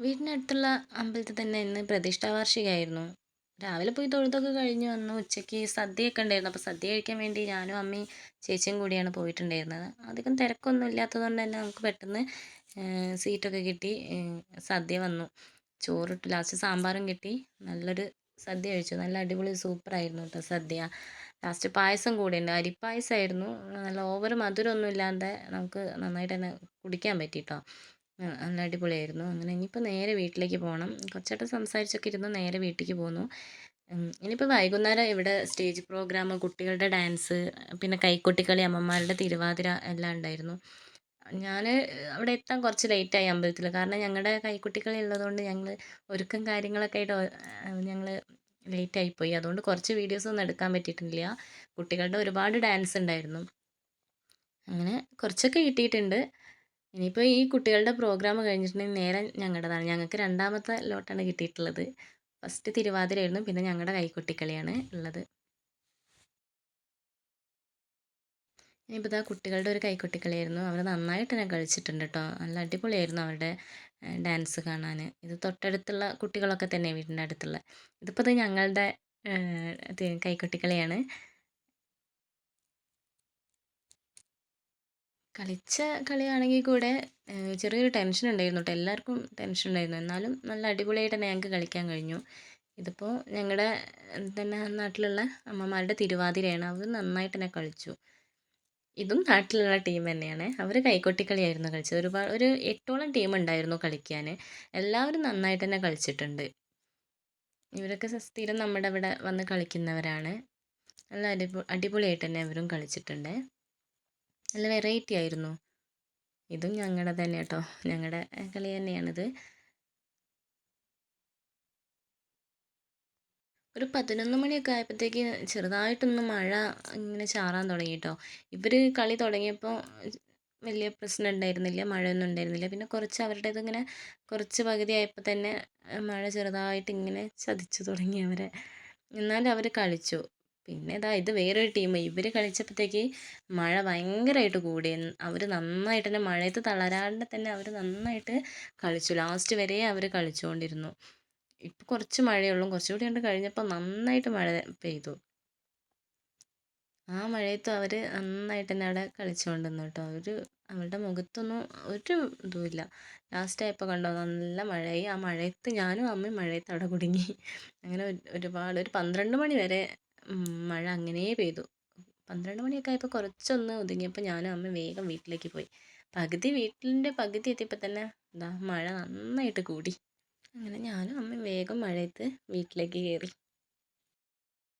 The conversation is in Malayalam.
വീടിനടുത്തുള്ള അമ്പലത്തിൽ തന്നെ ഇന്ന് പ്രതിഷ്ഠാ വാർഷികമായിരുന്നു. രാവിലെ പോയി തൊഴുതൊക്കെ കഴിഞ്ഞു വന്നു ഉച്ചയ്ക്ക് സദ്യയൊക്കെ ഉണ്ടായിരുന്നു. അപ്പോൾ സദ്യ കഴിക്കാൻ വേണ്ടി ഞാനും അമ്മയും ചേച്ചിയും കൂടിയാണ് പോയിട്ടുണ്ടായിരുന്നത്. അധികം തിരക്കൊന്നും ഇല്ലാത്തത് കൊണ്ട് തന്നെ നമുക്ക് പെട്ടെന്ന് സീറ്റൊക്കെ കിട്ടി സദ്യ വന്നു. ചോറിട്ട് ലാസ്റ്റ് സാമ്പാറും കിട്ടി. നല്ലൊരു സദ്യ കഴിച്ചു. നല്ല അടിപൊളി സൂപ്പറായിരുന്നു കേട്ടോ സദ്യ. ലാസ്റ്റ് പായസം കൂടെ ഉണ്ട്. അരിപ്പായസമായിരുന്നു നല്ല ഓവർ മധുരമൊന്നും ഇല്ലാതെ നമുക്ക് നന്നായിട്ട് തന്നെ കുടിക്കാൻ പറ്റി കേട്ടോ. നല്ല അടിപൊളിയായിരുന്നു. അങ്ങനെ ഇനിയിപ്പോൾ നേരെ വീട്ടിലേക്ക് പോകണം കുറച്ചേട്ടൻ സംസാരിച്ചൊക്കെ ഇരുന്ന് നേരെ വീട്ടിലേക്ക് പോന്നു. ഇനിയിപ്പോൾ വൈകുന്നേരം ഇവിടെ സ്റ്റേജ് പ്രോഗ്രാം കുട്ടികളുടെ ഡാൻസ് പിന്നെ കൈക്കൊട്ടിക്കളി അമ്മമാരുടെ തിരുവാതിര എല്ലാം ഉണ്ടായിരുന്നു. ഞാൻ അവിടെ എത്താൻ കുറച്ച് ലേറ്റായി അമ്പലത്തിൽ കാരണം ഞങ്ങളുടെ കൈക്കുട്ടികളി ഉള്ളതുകൊണ്ട് ഞങ്ങൾ ഒരുക്കം കാര്യങ്ങളൊക്കെ ആയിട്ട് ഞങ്ങൾ ലേറ്റായിപ്പോയി അതുകൊണ്ട് കുറച്ച് വീഡിയോസ് ഒന്നും എടുക്കാൻ പറ്റിയിട്ടില്ല. കുട്ടികളുടെ ഒരുപാട് ഡാൻസ് ഉണ്ടായിരുന്നു. അങ്ങനെ കുറച്ചൊക്കെ കിട്ടിയിട്ടുണ്ട്. ഇനിയിപ്പോൾ ഈ കുട്ടികളുടെ പ്രോഗ്രാം കഴിഞ്ഞിട്ടുണ്ടെങ്കിൽ നേരെ ഞങ്ങളുടേതാണ്. ഞങ്ങൾക്ക് രണ്ടാമത്തെ ലോട്ടാണ് കിട്ടിയിട്ടുള്ളത്. ഫസ്റ്റ് തിരുവാതിരയായിരുന്നു. പിന്നെ ഞങ്ങളുടെ കൈക്കുട്ടിക്കളിയാണ് ഉള്ളത്. ഇനിയിപ്പോൾ ഇതാ കുട്ടികളുടെ ഒരു കൈക്കുട്ടിക്കളിയായിരുന്നു അവർ നന്നായിട്ട് തന്നെ കളിച്ചിട്ടുണ്ട് കേട്ടോ നല്ല അടിപൊളിയായിരുന്നു അവരുടെ ഡാൻസ് കാണാൻ ഇത് തൊട്ടടുത്തുള്ള കുട്ടികളൊക്കെ തന്നെ വീടിന്റെ അടുത്തുള്ള. ഇതിപ്പോൾ ഇത് ഞങ്ങളുടെ കൈക്കൊട്ടിക്കളിയാണ് കളിച്ച കളിയാണെങ്കിൽ കൂടെ ചെറിയൊരു ടെൻഷൻ ഉണ്ടായിരുന്നു കേട്ടോ എല്ലാവർക്കും ടെൻഷൻ ഉണ്ടായിരുന്നു. എന്നാലും നല്ല അടിപൊളിയായിട്ട് തന്നെ ഞങ്ങൾക്ക് കളിക്കാൻ കഴിഞ്ഞു. ഇതിപ്പോൾ ഞങ്ങളുടെ തന്നെ നാട്ടിലുള്ള അമ്മമാരുടെ തിരുവാതിരയാണ്. അവർ നന്നായിട്ട് തന്നെ കളിച്ചു. ഇതും നാട്ടിലുള്ള ടീം തന്നെയാണ്. അവർ കൈകൊട്ടിക്കളിയായിരുന്നു കളിച്ചത്. ഒരുപാട് ഒരു എട്ടോളം ടീം ഉണ്ടായിരുന്നു കളിക്കാൻ എല്ലാവരും നന്നായിട്ട് തന്നെ കളിച്ചിട്ടുണ്ട്. ഇവരൊക്കെ സ്ഥിരം നമ്മുടെ ഇവിടെ വന്ന് കളിക്കുന്നവരാണ്. നല്ല അടിപൊളി അടിപൊളിയായിട്ട് തന്നെ ഇവരും കളിച്ചിട്ടുണ്ട്. നല്ല വെറൈറ്റി ആയിരുന്നു. ഇതും ഞങ്ങളുടെ തന്നെ കേട്ടോ ഞങ്ങളുടെ കളി തന്നെയാണിത്. ഒരു പതിനൊന്ന് മണിയൊക്കെ ആയപ്പോഴത്തേക്ക് ചെറുതായിട്ടൊന്ന് മഴ ഇങ്ങനെ ചാറാൻ തുടങ്ങി കേട്ടോ ഇവർ കളി തുടങ്ങിയപ്പോൾ വലിയ പ്രശ്നം ഉണ്ടായിരുന്നില്ല മഴയൊന്നും ഉണ്ടായിരുന്നില്ല. പിന്നെ കുറച്ച് അവരുടേത് ഇങ്ങനെ കുറച്ച് പകുതി ആയപ്പോൾ തന്നെ മഴ ചെറുതായിട്ട് ഇങ്ങനെ ചതിച്ചു തുടങ്ങി അവരെ. എന്നാലും അവർ കളിച്ചു. പിന്നെ ഇതാ ഇത് വേറൊരു ടീം. ഇവർ കളിച്ചപ്പോഴത്തേക്ക് മഴ ഭയങ്കരമായിട്ട് കൂടി. അവർ നന്നായിട്ട് തന്നെ മഴയത്ത് തളരാണ്ട് തന്നെ അവർ നന്നായിട്ട് കളിച്ചു. ലാസ്റ്റ് വരെ അവർ കളിച്ചുകൊണ്ടിരുന്നു ഇപ്പം കുറച്ച് മഴയുള്ളൂ കുറച്ചുകൂടി കണ്ട് കഴിഞ്ഞപ്പോൾ നന്നായിട്ട് മഴ പെയ്തു. ആ മഴയത്തും അവർ നന്നായിട്ട് തന്നെ അവിടെ കളിച്ചുകൊണ്ടിരുന്നു കേട്ടോ. അവർ അവരുടെ മുഖത്തൊന്നും ഒരു ഇതുമില്ല ലാസ്റ്റ് ആയപ്പോൾ കണ്ടോ? നല്ല മഴയായി. ആ മഴയത്ത് ഞാനും അമ്മയും മഴയത്ത് അവിടെ കുടുങ്ങി. അങ്ങനെ ഒരുപാട് ഒരു പന്ത്രണ്ട് മണി വരെ മഴ അങ്ങനെ പെയ്തു. പന്ത്രണ്ട് മണിയൊക്കെ ആയപ്പോൾ കുറച്ചൊന്ന് ഒതുങ്ങിയപ്പോൾ ഞാനും അമ്മ വേഗം വീട്ടിലേക്ക് പോയി. പകുതി വീട്ടിന്റെ പകുതി എത്തിയപ്പോൾ തന്നെ എന്താ മഴ നന്നായിട്ട് കൂടി. അങ്ങനെ ഞാനും അമ്മയും വേഗം മഴയത്ത് വീട്ടിലേക്ക് കയറി